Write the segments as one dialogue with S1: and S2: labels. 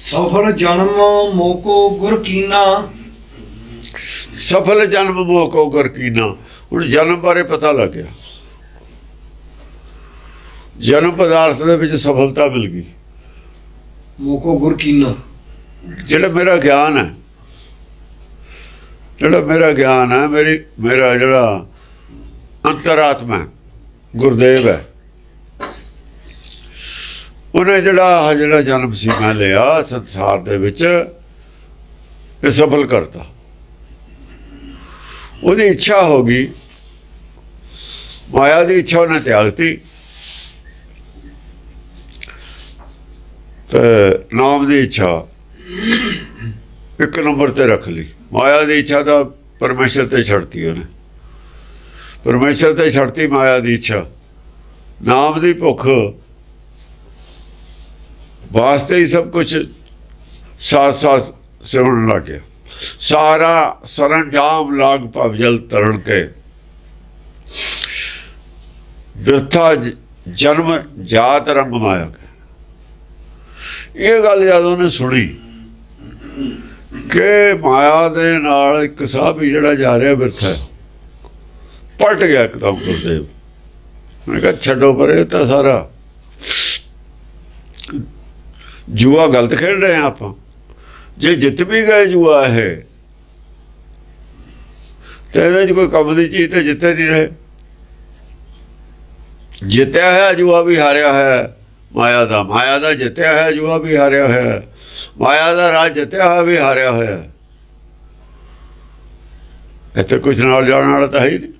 S1: ਸਫਲ ਜਨਮ ਮੋਕੋ ਗੁਰ ਕੀਨਾ।
S2: ਸਫਲ ਜਨਮ ਮੋਕੋ ਕਰ ਕੀਨਾ। ਹੁਣ ਜਨਮ ਬਾਰੇ ਪਤਾ ਲੱਗ ਗਿਆ। ਜਨਮ ਪਦਾਰਥ ਦੇ ਵਿੱਚ ਸਫਲਤਾ ਮਿਲ ਗਈ।
S1: ਮੋਕੋ ਗੁਰ ਕੀਨਾ।
S2: ਜਿਹੜਾ ਮੇਰਾ ਗਿਆਨ ਹੈ ਜਿਹੜਾ ਮੇਰਾ ਗਿਆਨ ਹੈ ਮੇਰੀ ਮੇਰਾ ਜਿਹੜਾ ਅੰਤਰਾਤਮਾ ਗੁਰਦੇਵ ਹੈ। ਉਹਨੇ ਜਿਹੜਾ ਆਹ ਜਿਹੜਾ ਜਨਮ ਸੀ ਮੈਂ ਲਿਆ ਸੰਸਾਰ ਦੇ ਵਿੱਚ, ਇਹ ਸਫਲ ਕਰਤਾ। ਉਹਦੀ ਇੱਛਾ ਹੋ ਗਈ। ਮਾਇਆ ਦੀ ਇੱਛਾ ਉਹਨੇ ਤਿਆਗਤੀ। ਤੇ ਨਾਮ ਦੀ ਇੱਛਾ ਇੱਕ ਨੰਬਰ ਤੇ ਰੱਖ ਲਈ। ਮਾਇਆ ਦੀ ਇੱਛਾ ਤਾਂ ਪਰਮੇਸ਼ਰ ਤੇ ਛੱਡਤੀ ਉਹਨੇ। ਪਰਮੇਸ਼ਰ ਤੇ ਛੱਡਤੀ ਮਾਇਆ ਦੀ ਇੱਛਾ। ਨਾਮ ਦੀ ਭੁੱਖ ਵਾਸਤੇ ਹੀ ਸਭ ਕੁਝ ਸਾਥ ਸਾਥ ਸਿਮਰਨ ਲੱਗ ਗਿਆ ਸਾਰਾ ਸਰੰਜਾਮ ਲਾਗ ਭਵਜਲ ਤਰਣ ਕੇ। ਬਿਰਥਾ ਜਨਮ ਜਾਤ ਰੰਗ ਮਾਇਆ ਕੇ। ਇਹ ਗੱਲ ਜਦ ਉਹਨੇ ਸੁਣੀ ਕਿ ਮਾਇਆ ਦੇ ਨਾਲ ਇੱਕ ਸਾਹ ਵੀ ਜਿਹੜਾ ਜਾ ਰਿਹਾ ਬਿਰਥਾ ਪਲਟ ਗਿਆ ਇੱਕਦਮ ਗੁਰਦੇਵ। ਮੈਂ ਕਿਹਾ, ਛੱਡੋ ਪਰੇ ਤਾਂ ਸਾਰਾ। ਜੂਆ ਗਲਤ ਖੇਡ ਰਹੇ ਹਾਂ ਆਪਾਂ। ਜੇ ਜਿੱਤ ਵੀ ਗਏ ਜੂਆ ਇਹ, ਤੇ ਇਹਦੇ 'ਚ ਕੋਈ ਕੰਮ ਦੀ ਚੀਜ਼ ਤੇ ਜਿੱਤੇ ਨਹੀਂ ਰਹੇ। ਜਿੱਤਿਆ ਹੈ, ਜੂਆ ਵੀ ਹਾਰਿਆ ਹੈ, ਮਾਇਆ ਦਾ ਮਾਇਆ ਦਾ ਜਿੱਤਿਆ ਹੈ, ਜੂਆ ਵੀ ਹਾਰਿਆ ਹੈ। ਮਾਇਆ ਦਾ ਰਾਜ ਜਿੱਤਿਆ ਹੋਇਆ ਵੀ ਹਾਰਿਆ ਹੋਇਆ ਹੈ। ਇੱਥੇ ਕੁਝ ਨਾਲ ਜਾਣ ਵਾਲਾ ਤਾਂ ਹੈ ਹੀ ਨਹੀਂ।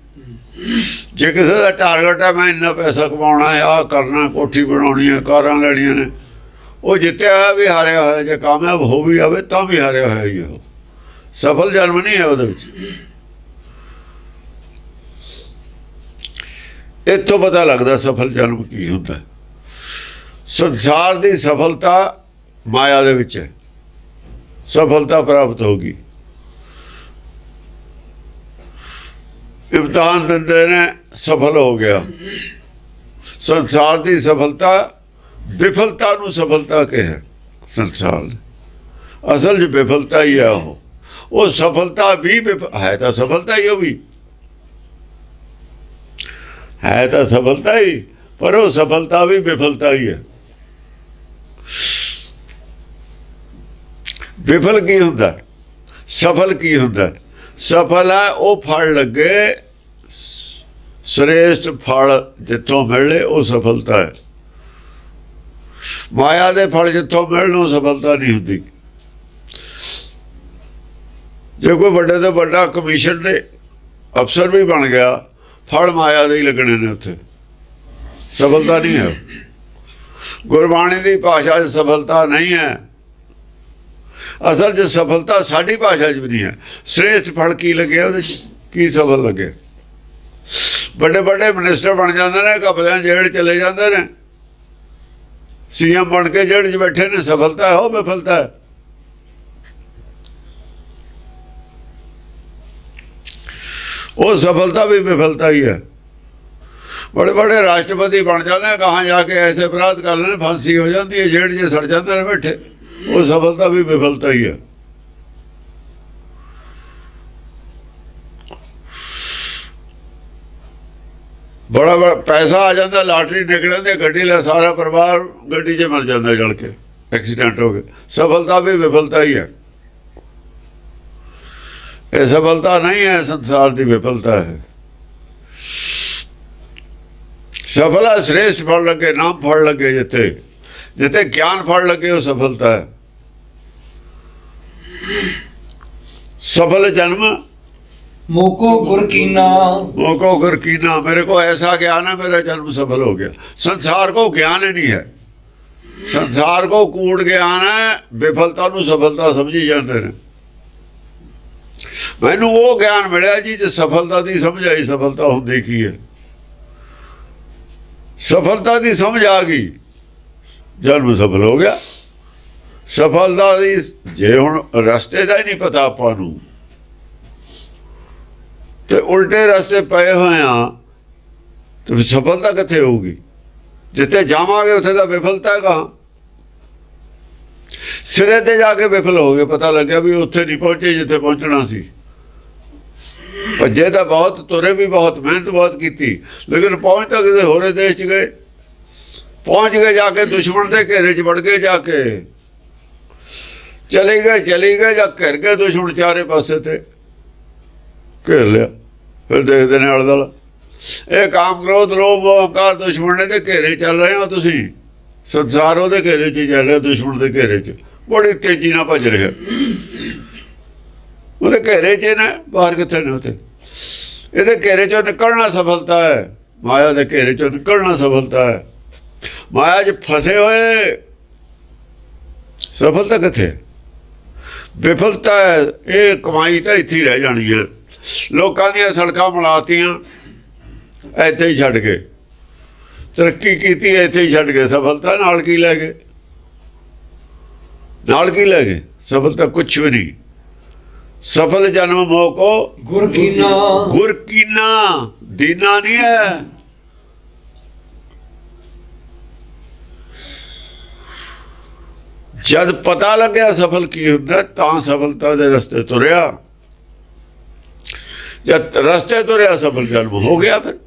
S2: ਜੇ ਕਿਸੇ ਦਾ ਟਾਰਗੇਟ ਹੈ, ਮੈਂ ਇੰਨਾ ਪੈਸਾ ਕਮਾਉਣਾ ਹੈ, ਆਹ ਕਰਨਾ, ਕੋਠੀ ਬਣਾਉਣੀ ਹੈ, ਕਾਰਾਂ ਲੈਣੀਆਂ ਨੇ ਉਹ ਜਿੱਤਿਆ ਹੋਇਆ ਵੀ ਹਾਰਿਆ ਹੋਇਆ, ਜੇ ਕਾਮਯਾਬ ਹੋ ਵੀ ਜਾਵੇ ਤਾਂ ਵੀ ਹਾਰਿਆ ਹੋਇਆ ਹੀ ਉਹ। ਸਫਲ ਜਨਮ ਨਹੀਂ ਹੈ ਉਹਦੇ ਵਿੱਚ। ਇੱਥੋਂ ਪਤਾ ਲੱਗਦਾ ਸਫਲ ਜਨਮ ਕੀ ਹੁੰਦਾ। ਸੰਸਾਰ ਦੀ ਸਫਲਤਾ ਮਾਇਆ ਦੇ ਵਿੱਚ ਹੈ। ਸਫਲਤਾ ਪ੍ਰਾਪਤ ਹੋਗੀ ਇਮਤਿਹਾਨ ਦਿੰਦੇ ਨੇ, ਸਫਲ ਹੋ ਗਿਆ। ਸੰਸਾਰ ਦੀ ਸਫਲਤਾ ਵਿਫਲਤਾ ਨੂੰ ਸਫਲਤਾ ਕਹੇ ਸੰਸਾਰ ਨੇ। ਅਸਲ ਚ ਵਿਫਲਤਾ ਹੀ ਹੈ ਉਹ। ਉਹ ਸਫਲਤਾ ਵੀ ਵਿਫ- ਹੈ ਤਾਂ ਸਫਲਤਾ ਹੀ ਉਹ ਵੀ। ਹੈ ਤਾਂ ਸਫਲਤਾ ਹੀ, ਪਰ ਉਹ ਸਫਲਤਾ ਵੀ ਵਿਫਲਤਾ ਹੀ ਹੈ ਵਿਫਲ ਕੀ ਹੁੰਦਾ? ਸਫਲ ਕੀ ਹੁੰਦਾ? ਸਫਲ ਹੈ ਉਹ ਫਲ ਲੱਗੇ ਸ੍ਰੇਸ਼ਟ ਫਲ ਜਿੱਥੋਂ ਮਿਲੇ ਉਹ ਸਫਲਤਾ ਹੈ। ਮਾਇਆ ਦੇ ਫਲ ਜਿੱਥੋਂ ਮਿਲਣ ਉਹ ਸਫਲਤਾ ਨਹੀਂ ਹੁੰਦੀ। ਜੇ ਕੋਈ ਵੱਡੇ ਤੋਂ ਵੱਡਾ ਕਮਿਸ਼ਨ ਦੇ ਅਫਸਰ ਵੀ ਬਣ ਗਿਆ, ਫਲ ਮਾਇਆ ਦੇ ਹੀ ਲੱਗਣੇ ਨੇ ਉੱਥੇ। ਸਫਲਤਾ ਨਹੀਂ ਹੈ। ਗੁਰਬਾਣੀ ਦੀ ਭਾਸ਼ਾ 'ਚ ਸਫਲਤਾ ਨਹੀਂ ਹੈ। ਅਸਲ 'ਚ ਸਫਲਤਾ ਸਾਡੀ ਭਾਸ਼ਾ 'ਚ ਵੀ ਨਹੀਂ ਹੈ। ਸ੍ਰੇਸ਼ਟ ਫਲ ਕੀ ਲੱਗਿਆ ਉਹਦੇ 'ਚ ਕੀ ਸਫਲ ਲੱਗੇ? ਵੱਡੇ ਵੱਡੇ ਮਿਨਿਸਟਰ ਬਣ ਜਾਂਦੇ ਨੇ ਕਪਲਿਆਂ ਜੇਲ੍ਹ ਚਲੇ ਜਾਂਦੇ ਨੇ। ਸੀਐਮ ਬਣ ਕੇ ਜਿਹੜੇ ਬੈਠੇ ਨੇ, ਸਫਲਤਾ ਹੈ ਉਹ ਵਿਫਲਤਾ ਹੈ। ਉਹ ਸਫਲਤਾ ਵੀ ਵਿਫਲਤਾ ਹੀ ਹੈ। ਬੜੇ ਬੜੇ ਰਾਸ਼ਟਰਪਤੀ ਬਣ ਜਾਂਦੇ ਨੇ ਕਹਾਂ ਜਾ ਕੇ ਐਸੇ ਅਪਰਾਧ ਕਰ ਲੈਣੇ ਫਾਂਸੀ ਹੋ ਜਾਂਦੀ ਹੈ, ਜੇਲ੍ਹ 'ਚ ਸੜ ਜਾਂਦੇ ਨੇ, ਬੈਠੇ। ਉਹ ਸਫਲਤਾ ਵੀ ਵਿਫਲਤਾ ਹੀ ਹੈ। ਬੜਾ ਬੜਾ ਪੈਸਾ ਆ ਜਾਂਦਾ, ਲਾਟਰੀ ਨਿਕਲ ਜਾਂਦੀ, ਗੱਡੀ ਲੈ ਸਾਰਾ ਪਰਿਵਾਰ ਗੱਡੀ 'ਚ ਮਰ ਜਾਂਦਾ ਜਲ ਕੇ, ਐਕਸੀਡੈਂਟ ਹੋ ਗਿਆ। ਸਫਲਤਾ ਵੀ ਵਿਫਲਤਾ ਹੀ ਹੈ। ਇਹ ਸਫਲਤਾ ਨਹੀਂ ਹੈ, ਸੰਸਾਰ ਦੀ ਵਿਫਲਤਾ ਹੈ। ਸਫਲਾ ਸ੍ਰੇਸ਼ਟ ਫਲ ਲੱਗੇ, ਨਾਮ ਫਲ ਲੱਗੇ ਜਿੱਥੇ ਜਿੱਥੇ ਗਿਆਨ ਫਲ ਲੱਗੇ, ਉਹ ਸਫਲਤਾ ਹੈ। ਸਫਲ ਜਨਮ
S1: ਮੋਕੋ ਗੁਰ ਕੀਨਾ
S2: ਉਹ ਕੋ ਕੀਨਾ ਮੇਰੇ ਕੋ ਐਸਾ ਗਿਆਨ ਹੈ, ਮੇਰਾ ਜਨਮ ਸਫਲ ਹੋ ਗਿਆ। ਸੰਸਾਰ ਕੋ ਗਿਆਨ ਹੀ ਨਹੀਂ ਹੈ। ਸੰਸਾਰ ਕੋ ਕੂੜ ਗਿਆਨ ਹੈ, ਵਿਫਲਤਾ ਨੂੰ ਸਫਲਤਾ ਸਮਝੀ ਜਾਂਦੇ ਨੇ। ਮੈਨੂੰ ਉਹ ਗਿਆਨ ਮਿਲਿਆ ਜੀ, ਜੇ ਸਫਲਤਾ ਦੀ ਸਮਝ ਆਈ, ਸਫਲਤਾ ਹੁੰਦੀ ਕੀ ਹੈ? ਸਫਲਤਾ ਦੀ ਸਮਝ ਆ ਗਈ, ਜਨਮ ਸਫਲ ਹੋ ਗਿਆ। ਸਫਲਤਾ ਦੀ, ਜੇ ਹੁਣ ਰਸਤੇ ਦਾ ਹੀ ਨਹੀਂ ਪਤਾ ਆਪਾਂ ਨੂੰ ਤੇ ਉਲਟੇ ਰਸਤੇ ਪਏ ਹੋਏ ਆ, ਤੇ ਸਫਲਤਾ ਕਿੱਥੇ ਹੋਊਗੀ? ਜਿੱਥੇ ਜਾਵਾਂਗੇ, ਉੱਥੇ ਤਾਂ ਵਿਫਲਤਾ ਹੈਗਾ। ਸਿਰੇ ਤੇ ਜਾ ਕੇ ਵਿਫਲ ਹੋ ਗਏ, ਪਤਾ ਲੱਗਿਆ ਵੀ ਉੱਥੇ ਨਹੀਂ ਪਹੁੰਚੇ ਜਿੱਥੇ ਪਹੁੰਚਣਾ ਸੀ। ਭੱਜੇ ਤਾਂ ਬਹੁਤ, ਤੁਰੇ ਵੀ ਬਹੁਤ, ਮਿਹਨਤ ਬਹੁਤ ਕੀਤੀ, ਲੇਕਿਨ ਪਹੁੰਚ ਤਾਂ ਕਿਸੇ ਹੋਰੇ ਦੇਸ਼ ਚ ਗਏ। ਪਹੁੰਚ ਗਏ ਜਾ ਕੇ, ਦੁਸ਼ਮਣ ਦੇ ਘੇਰੇ ਚ ਵੜ ਗਏ ਜਾ ਕੇ। ਚਲੇ ਗਏ ਚਲੇ ਗਏ ਜਾਂ ਘਿਰ ਗਏ ਦੁਸ਼ਮਣ ਚਾਰੇ ਪਾਸੇ ਤੇ। ਘੇਰ ਲਿਆ। ਫਿਰ ਦੇਖਦੇ ਨੇ ਆਲੇ ਦੁਆਲੇ ਇਹ ਕਾਮ ਕ੍ਰੋਧ ਲੋਭ ਮੋਹ, ਦੁਸ਼ਮਣ ਨੇ ਘੇਰੇ ਚੱਲ ਰਹੇ ਹੋ ਤੁਸੀਂ। ਸੰਸਾਰ ਉਹਦੇ ਘੇਰੇ 'ਚ ਚੱਲ ਰਿਹਾ ਦੁਸ਼ਮਣ ਦੇ ਘੇਰੇ 'ਚ। ਬੜੀ ਤੇਜ਼ੀ ਨਾਲ ਭੱਜ ਰਿਹਾ। ਉਹਦੇ ਘੇਰੇ 'ਚ ਨੇ ਬਾਹਰ ਕਿੱਥੇ ਨੇ ਉੱਥੇ? ਇਹਦੇ ਘੇਰੇ 'ਚੋਂ ਨਿਕਲਣਾ ਸਫਲਤਾ ਹੈ। ਮਾਇਆ ਦੇ ਘੇਰੇ 'ਚੋਂ ਨਿਕਲਣਾ ਸਫਲਤਾ ਹੈ। ਮਾਇਆ 'ਚ ਫਸੇ ਹੋਏ ਸਫਲਤਾ ਕਿੱਥੇ? ਹੈ? ਵਿਫਲਤਾ ਹੈ, ਇਹ ਕਮਾਈ ਤਾਂ ਇੱਥੇ ਹੀ ਰਹਿ ਜਾਣੀ ਹੈ। ਲੋਕਾਂ ਦੀਆਂ ਸੜਕਾਂ ਬਣਾਤੀਆਂ ਇੱਥੇ ਹੀ ਛੱਡ ਗਏ। ਤਰੱਕੀ ਕੀਤੀ ਇੱਥੇ ਹੀ ਛੱਡ ਗਏ। ਸਫਲਤਾ ਨਾਲ ਕੀ ਲੈ ਗਏ? ਨਾਲ ਕੀ ਲੈ ਗਏ? ਸਫਲਤਾ ਕੁਛ ਵੀ ਨਹੀਂ। ਸਫਲ ਜਨਮ ਮੋਹ ਕੋ
S1: ਗੁਰ ਕੀਨਾ
S2: ਗੁਰ ਕੀਨਾ ਦੀਨਾ ਨਹੀਂ ਹੈ। ਜਦ ਪਤਾ ਲੱਗਿਆ ਸਫਲ ਕੀ ਹੁੰਦਾ ਤਾਂ ਸਫਲਤਾ ਦੇ ਰਸਤੇ ਤੁਰਿਆ। ਜਦ ਰਸਤੇ ਤੁਰਿਆ ਸਫਲ ਜਨਮ ਹੋ ਗਿਆ ਫਿਰ।